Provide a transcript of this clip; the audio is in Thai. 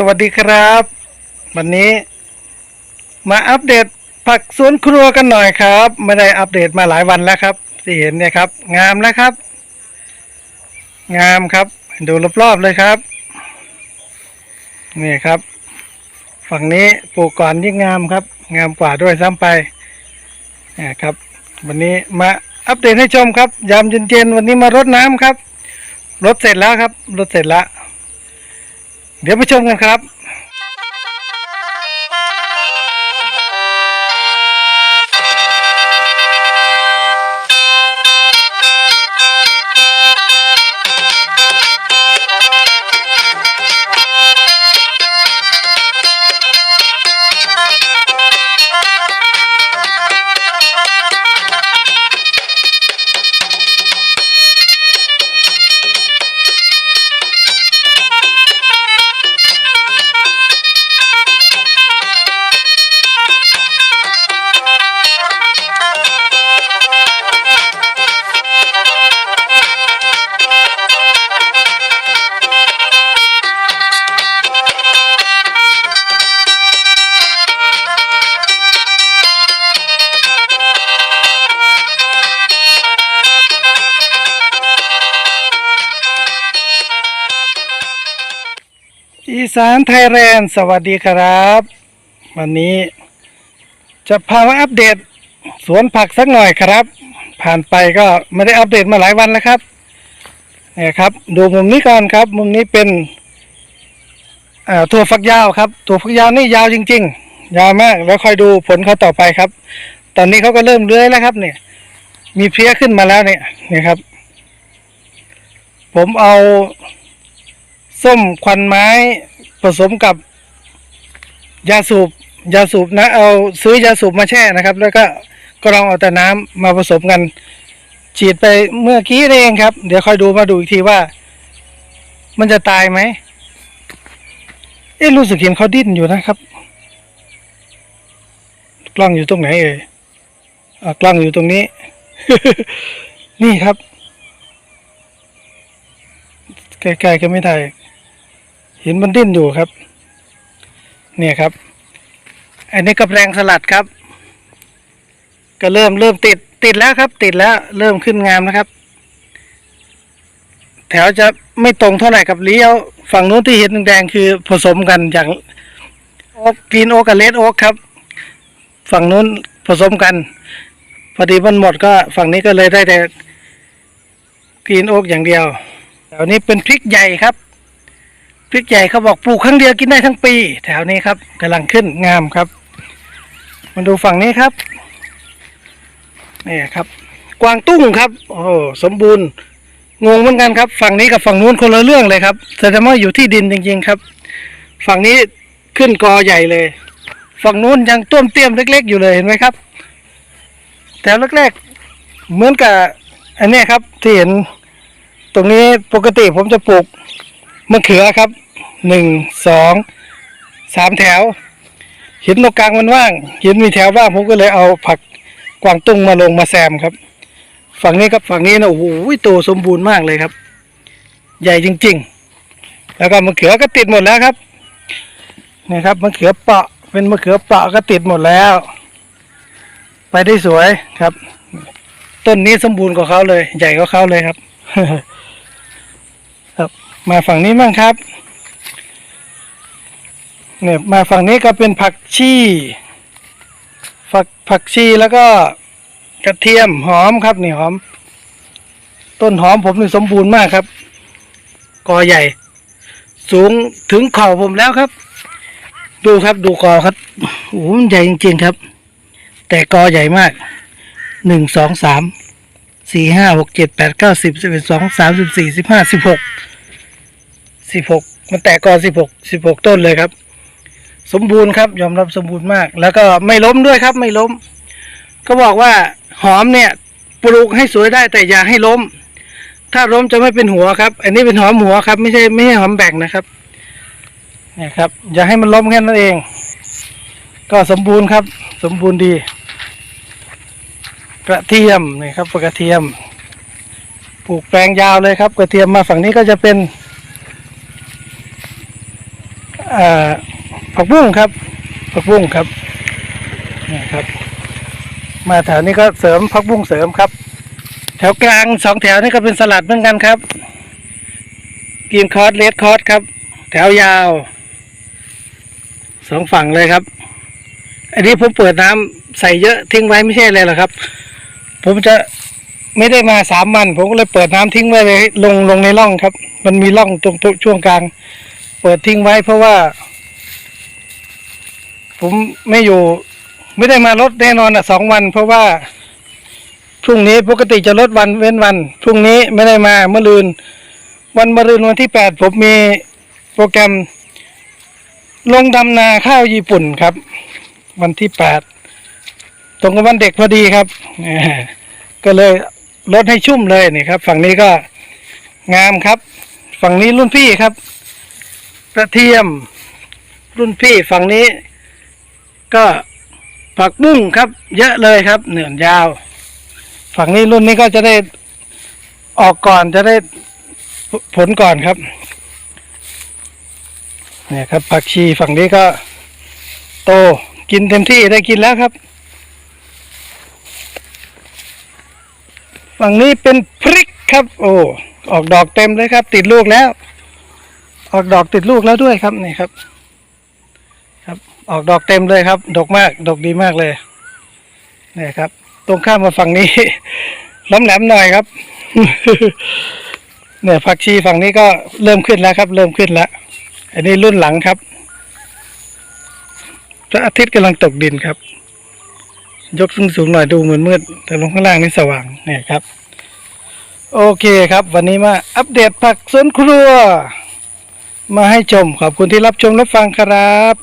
สวัสดีครับ วันนี้มาอัปเดตผักสวนครัวกันหน่อยครับ ไม่ได้อัปเดตมาหลายวันแล้วครับที่เห็นเนี่ยครับ งามแล้วครับ งามครับ ดูรอบๆเลยครับ นี่ครับ ฝั่งนี้ปลูกก่อนยิ่งงามครับ งามกว่าด้วยซ้ำไปนี่ครับ วันนี้มาอัปเดตให้ชมครับ ยามเย็นๆวันนี้มารดน้ำครับรดเสร็จแล้วครับรดเสร็จแล้ว เดี๋ยวไปชมกันครับ อีสานไทยแลนด์สวัสดีครับ วันนี้จะพามาอัปเดต สวนผักสักหน่อยครับ ผ่านไปก็ไม่ได้อัปเดตมาหลายวันแล้วครับเนี่ยครับ ดูมุมนี้ก่อนครับ มุมนี้เป็นถั่วฝักยาวครับถั่วฝักยาวนี่ยาวจริง ๆ ยาวมากแล้วคอยดูผลเขาต่อไปครับ ตอนนี้เขาก็เริ่มเลื้อยแล้วครับ เนี่ย มีเพลี้ยขึ้นมาแล้วเนี่ยเนี่ยครับ ผมเอา ส้มควันไม้ผสมกับ ยาสูบยาสูบนะ เอาซื้อยาสูบมาแช่นะครับ แล้วก็กรองเอาแต่น้ำมาผสมกัน ฉีดไปเมื่อกี้นี่เองครับ เดี๋ยวค่อยดูมาดูอีกทีว่า มันจะตายไหมเอ๊ะรู้สึกเห็นเขาดิ้นอยู่นะครับ กล้องอยู่ตรงไหนเอ่ยอะกล้องอยู่ตรงนี้ นี่ครับ ใกล้ๆก็ไม่ได้เห็นมันดิ้นอยู่ครับ เนี่ยครับ อันนี้กับแรงสลัดครับ ก็เริ่มเริ่มติดติดแล้วครับ ติดแล้วเริ่มขึ้นงามนะครับ แถวจะไม่ตรงเท่าไหร่กับเลี้ยว ฝั่งนู้นที่เห็นแดงคือผสมกันอย่างโอ๊กกรีนโอ๊กกับเลดโอ๊กครับ ฝั่งนู้นผสมกัน พอดีมันหมดก็ฝั่งนี้ก็เลยได้แต่กรีนโอ๊กอย่างเดียว แถวนี้เป็นพริกใหญ่ครับ พริกใหญ่เขาบอกปลูกครั้งเดียวกินได้ทั้งปี แถวนี้ครับกำลังขึ้นงามครับ มาดูฝั่งนี้ครับนี่ครับ กวางตุ้งครับโอ้สมบูรณ์งงเหมือนกันครับ ฝั่งนี้กับฝั่งนู้นคนละเรื่องเลยครับแสดงว่าอยู่ที่ดินจริง ๆครับ ฝั่งนี้ขึ้นกอใหญ่เลย ฝั่งนู้นยังต้วมเตี้ยมเล็ก ๆ อยู่เลยเห็นไหมครับแถวแรกๆเหมือนกับอันนี้ครับที่เห็น ตรงนี้ปกติผมจะปลูกมะเขือครับหนึ่งสองสามแถว เห็นตรงกลางมันว่างเห็นมีแถวว่างผมก็เลยเอาผักกวางตุ้งมาลงมาแซมครับ ฝั่งนี้ครับฝั่งนี้นะโอ้โหโตสมบูรณ์มากเลยครับ ใหญ่จริง ๆ แล้วก็มะเขือก็ติดหมดแล้วครับนี่ครับมะเขือเปาะเป็นมะเขือเปาะก็ติดหมดแล้ว ไปได้สวยครับ ต้นนี้สมบูรณ์กว่าเขาเลย ใหญ่กว่าเขาเลยครับครับ มาฝั่งนี้บ้างครับเนี่ยมาฝั่งนี้ก็เป็นผักชีผักผักชีแล้วก็กระเทียมหอมครับนี่หอม ต้นหอมผมนี่สมบูรณ์มากครับ กอใหญ่ สูงถึงเข่าผมแล้วครับ ดูครับดูกอครับโอ้โหมันใหญ่จริงๆครับ แต่กอใหญ่มากหนึ่งสองสามสี่ห้าหกเจ็ดแปดเก้าสิบสิบเอ็ดสองสามสิบสี่สิบห้าสิบหก สิบหกมันแตกกอสิบหกสิบหกต้นเลยครับ สมบูรณ์ครับ ยอมรับสมบูรณ์มาก แล้วก็ไม่ล้มด้วยครับ ไม่ล้ม ก็บอกว่าหอมเนี่ยปลูกให้สวยได้แต่อย่าให้ล้ม ถ้าล้มจะไม่เป็นหัวครับ อันนี้เป็นหอมหัวครับ ไม่ใช่ไม่ใช่หอมแบ่งนะครับเนี่ยครับ อย่าให้มันล้มแค่นั้นเอง ก็สมบูรณ์ครับ สมบูรณ์ดีกระเทียมนี่ครับกระเทียมปลูกแปลงยาวเลยครับ กระเทียมมาฝั่งนี้ก็จะเป็น อ่อผักบุ้งครับผักบุ้งครับนี่ครับ มาแถวนี้ก็เสริมผักบุ้งเสริมครับ แถวกลางสองแถวนี่ก็เป็นสลัดเหมือนกันครับกินคอร์สเลดคอร์สครับ แถวยาวสองฝั่งเลยครับ อันนี้ผมเปิดน้ำใส่เยอะทิ้งไว้ไม่ใช่เลยหรอครับ ผมจะไม่ได้มาสามวัน ผมก็เลยเปิดน้ำทิ้งไว้เลยลงลงในร่องครับ มันมีร่องตรงช่วงกลาง เปิดทิ้งไว้เพราะว่า ผมไม่อยู่ ไม่ได้มารถแน่นอนอะสองวัน เพราะว่าพรุ่งนี้ปกติจะลดวันเว้นวันพรุ่งนี้ไม่ได้มาเมื่อลืน วันมะรืนวันที่แปดผมมีโปรแกรม ลงดำนาข้าวญี่ปุ่นครับ วันที่แปดตรงกับวันเด็กพอดีครับก็เลยลดให้ชุ่มเลยนี่ครับ ฝั่งนี้ก็งามครับ ฝั่งนี้รุ่นพี่ครับ กระเทียม รุ่นพี่ฝั่งนี้ ก็ผักบุ้งครับ เยอะเลยครับ เหนื่อนยาว ฝั่งนี้รุ่นนี้ก็จะได้ออกก่อนจะได้ผผลก่อนครับ เนี่ยครับ ผักชีฝั่งนี้ก็ โตกินเต็มที่ได้กินแล้วครับ ฝั่งนี้เป็นพริกครับ โอ้ออกดอกเต็มเลยครับ ติดลูกแล้ว ออกดอกติดลูกแล้วด้วยครับนี่ครับ ครับ ออกดอกเต็มเลยครับ ดกมาก ดกดีมากเลยนี่ครับ ตรงข้ามมาฝั่งนี้ล้ำแหลมหน่อยครับ เนี่ยผักชีฝั่งนี้ก็เริ่มขึ้นแล้วครับ เริ่มขึ้นแล้วอันนี้รุ่นหลังครับพระอาทิตย์กำลังตกดินครับ ยกสูงสูงหน่อยดูเหมือนมืด แต่ลงข้างล่างนี่สว่างเนี่ยครับ โอเคครับ วันนี้มาอัปเดตผักสวนครัว มาให้ชมขอบคุณที่รับชมรับฟังครับ